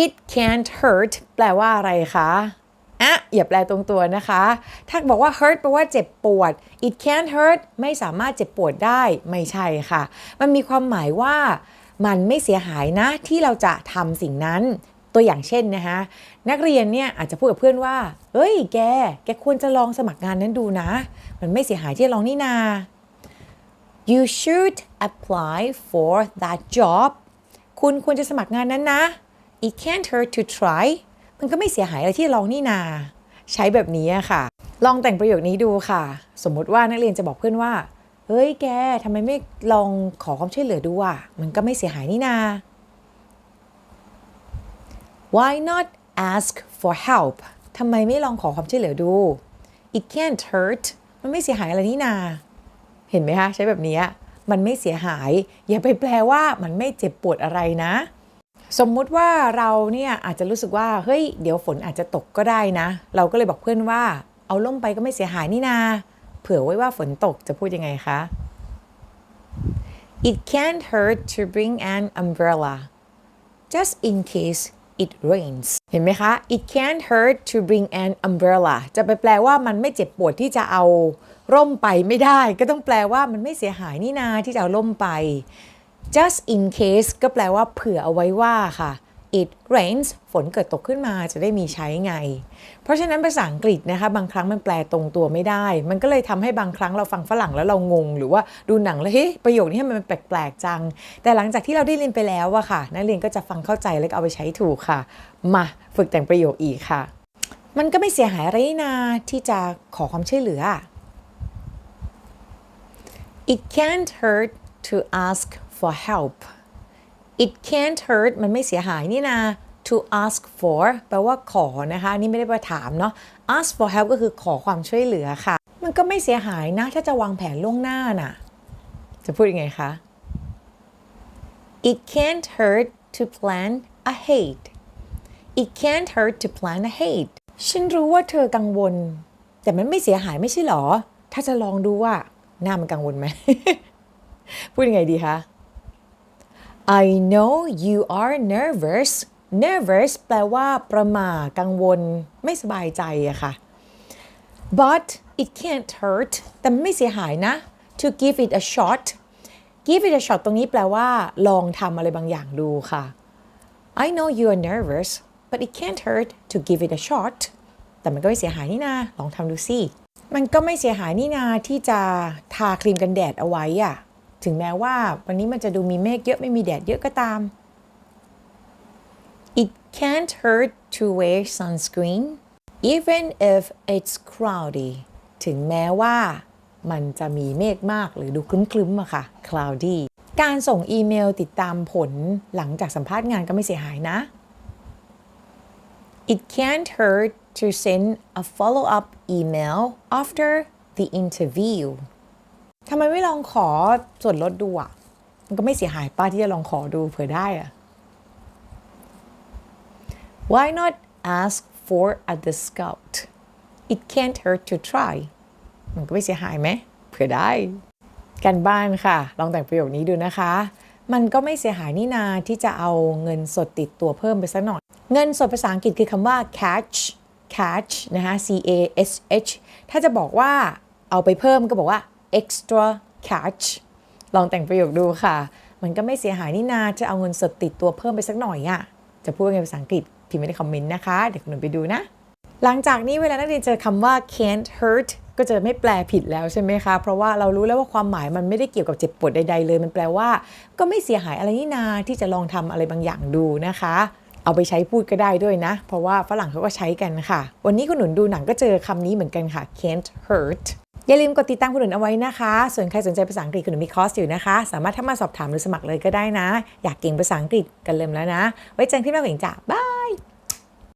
it can't hurt แปลว่าอะไรคะอะอย่าแปลตรงตัวนะคะ ถ้าบอกว่า hurt แปลว่าเจ็บปวด it can't hurt ไม่สามารถเจ็บปวดได้ไม่ใช่ค่ะ มันมีความหมายว่ามันไม่เสียหายนะที่เราจะทำสิ่งนั้น ตัวอย่างเช่นนะคะนักเรียนเนี่ยอาจจะพูดกับเพื่อนว่า เฮ้ย แก แกควรจะลองสมัครงานนั้นดูนะ มันไม่เสียหายที่ลองนี่นา you should apply for that job คุณควรจะสมัครงานนั้นนะ it can't hurt to try มันก็ไม่เสียหายอะไรที่ลองนี่นา ใช้แบบนี้อะค่ะ ลองแต่งประโยคนี้ดูค่ะ สมมุติว่านักเรียนจะบอกเพื่อนว่า เฮ้ยแกทำไมไม่ลองขอความช่วยเหลือดูอะ มันก็ไม่เสียหายนี่นา why not ask for help ทำไมไม่ลองขอความช่วยเหลือดู it can't hurt มันไม่เสียหายอะไรนี่นา เห็นไหมคะ ใช้แบบนี้มันไม่เสียหาย อย่าไปแปลว่ามันไม่เจ็บปวดอะไรนะ สมมุติว่าเราเนี่ยอาจจะรู้สึกว่าเฮ้ยเดี๋ยวฝนอาจจะตกก็ได้นะ เราก็เลยบอกเพื่อนว่า เอาล่มไปก็ไม่เสียหายนี่นา เผื่อไว้ว่าฝนตกจะพูดยังไงคะ It can't hurt to bring an umbrella just in case it rains เห็นไหมคะ It can't hurt to bring an umbrella จะไปแปลว่ามันไม่เจ็บปวดที่จะเอาร่มไปไม่ได้ ก็ต้องแปลว่ามันไม่เสียหายนี่นาที่จะเอาร่มไป just in case ก็แปลว่าเผื่อเอาไว้ว่าค่ะ it rains ฝนเกิดตกขึ้นมาจะได้มีใช้ไง เพราะฉะนั้นภาษาอังกฤษนะคะ บางครั้งมันแปลตรงตัวไม่ได้ มันก็เลยทำให้บางครั้งเราฟังฝรั่งแล้วเรางง หรือว่าดูหนังแล้วเฮ้ยประโยคนี้มันแปลกๆจัง แต่หลังจากที่เราได้เรียนไปแล้วอะค่ะ นักเรียนก็จะฟังเข้าใจแล้วเอาไปใช้ถูกค่ะ มาฝึกแต่งประโยคอีกค่ะ มันก็ไม่เสียหายอะไรนี่าที่จะขอความช่วยเหลือ It can't hurt to ask for help It can't hurt มันไม่เสียหายนี่นา to ask for แปลว่าขอนะคะนนี่ไม่ได้มาถามเนาะ ask for help ก็คือขอความช่วยเหลือค่ะ มันก็ไม่เสียหายนะ ถ้าจะวางแผนล่วงหน้าน่ะ จะพูดยังไงคะ It can't hurt to plan ahead It can't hurt to plan ahead ฉันรู้ว่าเธอกังวล แต่มันไม่เสียหายไม่ใช่หรอ ถ้าจะลองดูว่าหน้ามันกังวลไหม พูดยังไงดีคะ I know you are nervous nervous แปลว่าประมากังวล ไม่สบายใจอะค่ะ but it can't hurt แต่ไม่เสียหายนะ to give it a shot give it a shot ตรงนี้แปลว่าลองทำอะไรบางอย่างดูค่ะ I know you are nervous but it can't hurt to give it a shot แต่มันก็ไม่เสียหายนี่นาลองทำดูสิ มันก็ไม่เสียหายนี่นาที่จะทาครีมกันแดดเอาไว้อะ ถึงแม้ว่าวันนี้มันจะดูมีเมฆเยอะไม่มีแดดเยอะก็ตาม It can't hurt to wear sunscreen even if it's cloudy ถึงแม้ว่ามันจะมีเมฆมากหรือดูคลึ้มๆอะค่ะ cloudy การส่งอีเมลติดตามผลหลังจากสัมภาษณ์งานก็ไม่เสียหายนะ It can't hurt to send a follow-up email after the interview ทำไมไม่ลองขอส่วนลดดูอะ มันก็ไม่เสียหายป้าที่จะลองขอดูเผื่อได้อะ Why not ask for a discount It can't hurt to try มันก็ไม่เสียหายไหมเผื่อได้ กันบ้านค่ะ ลองแต่งประโยคนี้ดูนะคะ มันก็ไม่เสียหายนี่นาที่จะเอาเงินสดติดตัวเพิ่มไปสักหน่อย เงินสดภาษาอังกฤษคือคำว่า catch catch นะคะ C A S H ถ้าจะบอกว่าเอาไปเพิ่มก็บอกว่า extra catch ลองแต่งประโยคดูค่ะ มันก็ไม่เสียหายนี่นาจะเอาเงินสดติดตัวเพิ่มไปสักหน่อยอะจะพูดยังไงภาษาอังกฤษพิมพ์ไว้ในคอมเมนต์นะคะ เดี๋ยวคุณหนุ่มไปดูนะ หลังจากนี้เวลานักเรียนเจอคำว่า can't hurt ก็จะไม่แปลผิดแล้วใช่ไหมคะ เพราะว่าเรารู้แล้วว่าความหมายมันไม่ได้เกี่ยวกับเจ็บปวดใด ๆ เลย มันแปลว่า ก็ไม่เสียหายอะไรนี่นาที่จะลองทำอะไรบางอย่างดูนะคะ เอาไปใช้พูดก็ได้ด้วยนะ เพราะว่าฝรั่งเขาก็ใช้กันค่ะ วันนี้คุณหนุนดูหนังก็เจอคำนี้เหมือนกันค่ะ can't hurt อย่าลืมกดติดตามคุณหนุนเอาไว้นะคะ ส่วนใครสนใจภาษาอังกฤษคุณหนุนมีคอร์สอยู่นะคะ สามารถเข้ามาสอบถามหรือสมัครเลยก็ได้นะ อยากเก่งภาษาอังกฤษกันเริ่มแล้วนะ ไว้เจอกันที่หน้าเหวงจ้าบาย